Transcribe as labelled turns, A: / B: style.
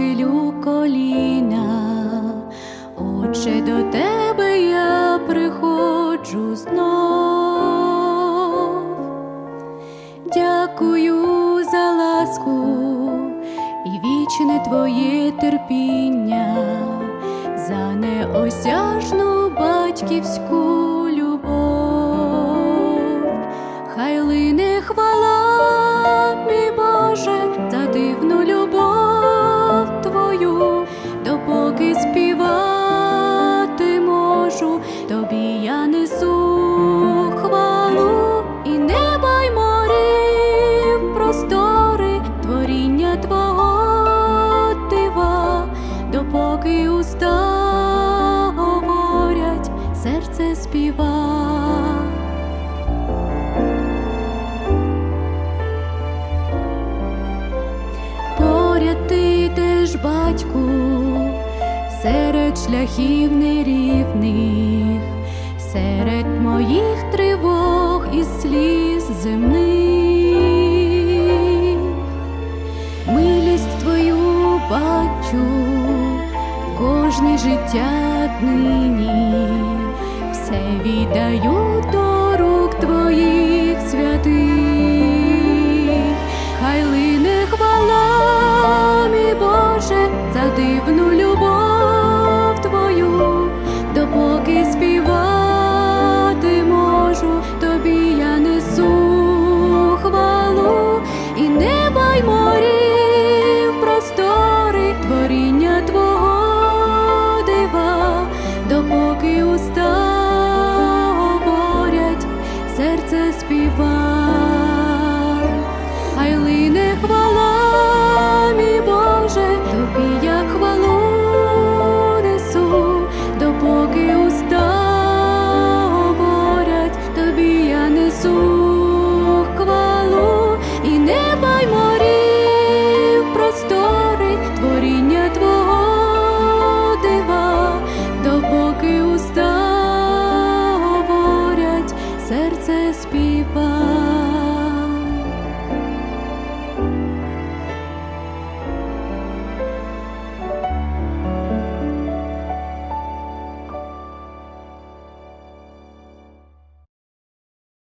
A: схилю коліна, Отче, до тебе я приходжу знов. Дякую за ласку і вічне твоє терпіння, за неосяжну батьківську любов. Хай лине хвала, допоки уста говорять, серце співа. поряд ти теж батьку, серед шляхів нерівних, серед моїх тривог і сліз земних, милість твою бачу в життя днині, все віддаю до рук твоїх допоки уста говорять, серце співа. Хай лине хвала, серце співа.